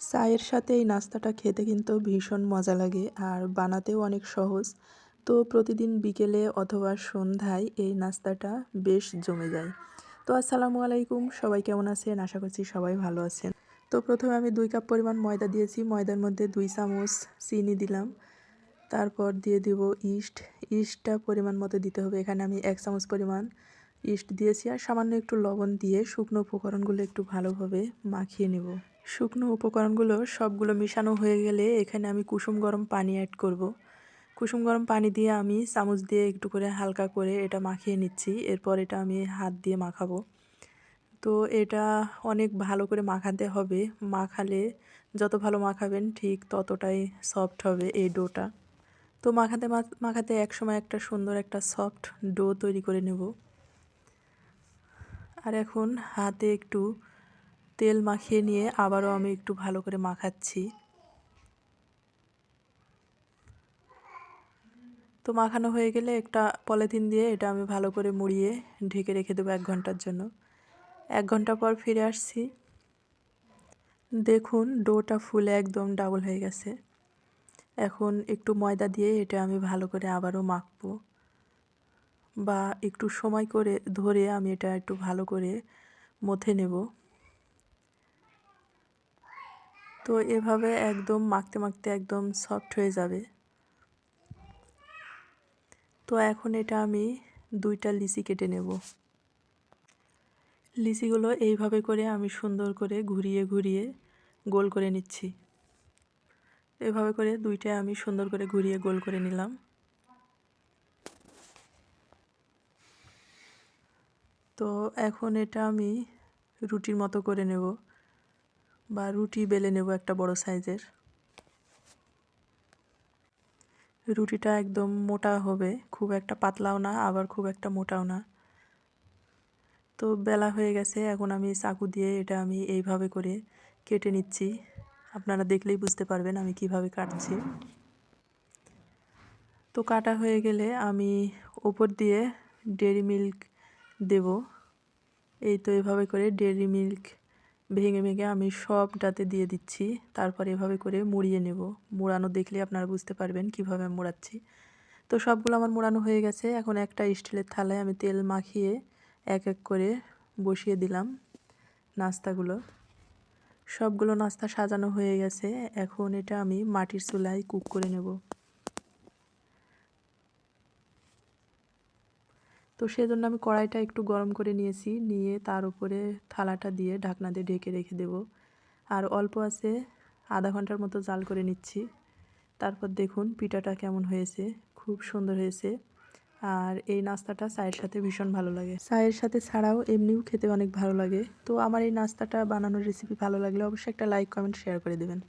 চায়ের সাথে এই নাস্তাটা খেতে কিন্তু ভীষণ মজা লাগে আর বানাতেও অনেক সহজ। তো প্রতিদিন বিকেলে অথবা সন্ধ্যায় এই নাস্তাটা বেশ জমে যায়। তো আসসালামু আলাইকুম, সবাই কেমন আছেন? আশা করছি সবাই ভালো আছেন। তো প্রথমে আমি দুই কাপ পরিমাণ ময়দা দিয়েছি। ময়দার মধ্যে দুই চামচ চিনি দিলাম। তারপর দিয়ে দিব ইস্ট। ইস্টটা পরিমাণ মতো দিতে হবে। এখানে আমি এক চামচ পরিমাণ ইস্ট দিয়েছি আর সামান্য একটু লবণ দিয়ে শুকনো উপকরণগুলো একটু ভালোভাবে মাখিয়ে নেব। শুকনো উপকরণগুলো সবগুলো মিশানো হয়ে গেলে এখানে আমি কুসুম গরম পানি অ্যাড করব। কুসুম গরম পানি দিয়ে আমি চামচ দিয়ে একটু করে হালকা করে এটা মাখিয়ে নিচ্ছি, এরপর এটা আমি হাত দিয়ে মাখাবো। তো এটা অনেক ভালো করে মাখাতে হবে। মাখালে যত ভালো মাখাবেন ঠিক ততটাই সফট হবে এই ডোটা। তো মাখাতে মাখাতে একসময় একটা সুন্দর একটা সফট ডো তৈরি করে নেব। আর এখন হাতে একটু তেল মাখিয়ে নিয়ে আবারও আমি একটু ভালো করে মাখাচ্ছি। তো মাখানো হয়ে গেলে একটা পলিথিন দিয়ে এটা আমি ভালো করে মুড়িয়ে ঢেকে রেখে দেবো এক ঘণ্টার জন্য। এক ঘণ্টা পর ফিরে আসছি। দেখুন, ডোটা ফুলে একদম ডাবল হয়ে গেছে। এখন একটু ময়দা দিয়ে এটা আমি ভালো করে আবারও মাখবো। বা একটু সময় করে ধরে আমি এটা একটু ভালো করে মথে নেব। তো এভাবে একদম মাখতে মাখতে একদম সফট হয়ে যাবে। তো এখন এটা আমি দুইটা লিচি কেটে নেব। লিচিগুলো এইভাবে করে আমি সুন্দর করে ঘুরিয়ে ঘুরিয়ে গোল করে নিচ্ছি। এভাবে করে দুইটা আমি সুন্দর করে ঘুরিয়ে গোল করে নিলাম। তো এখন এটা আমি রুটির মতো করে নেব। বা রুটি বেলে নেব একটা বড় সাইজের। রুটিটা একদম মোটা হবে, খুব একটা পাতলাও না, আবার খুব একটা মোটাও না। তো বেলা হয়ে গেছে, এখন আমি চাকু দিয়ে এটা আমি এইভাবে করে কেটে নিচ্ছি। আপনারা দেখলেই বুঝতে পারবেন আমি কীভাবে কাটছি। তো কাটা হয়ে গেলে আমি ওপর দিয়ে ডেরি মিল্ক দেব। এই তো এভাবে করে ডেরি মিল্ক ভেঙে ভেঙে আমি সবটাতে দিয়ে দিচ্ছি। তারপর এভাবে করে মুড়িয়ে নেব। মোড়ানো দেখলে আপনারা বুঝতে পারবেন কীভাবে মোড়াচ্ছি। তো সবগুলো আমার মোড়ানো হয়ে গেছে। এখন একটা স্টিলের থালায় আমি তেল মাখিয়ে এক এক করে বসিয়ে দিলাম নাস্তাগুলো। সবগুলো নাস্তা সাজানো হয়ে গেছে। এখন এটা আমি মাটির চুলায় কুক করে নেব। তো সেজন্য আমি কড়াইটা একটু গরম করে নিয়েছি। নিয়ে তার উপরে থালাটা দিয়ে ঢাকনা দিয়ে ঢেকে রেখে দেব। আর অল্প আছে আধা ঘণ্টার মতো জাল করে নিচ্ছি। তারপর দেখুন পিঠাটা কেমন হয়েছে। খুব সুন্দর হয়েছে। আর এই নাস্তাটা চায়ের সাথে ভীষণ ভালো লাগে। চায়ের সাথে ছাড়াও এমনিও খেতে অনেক ভালো লাগে। তো আমার এই নাস্তাটা বানানোর রেসিপি ভালো লাগলে অবশ্যই একটা লাইক কমেন্ট শেয়ার করে দেবেন।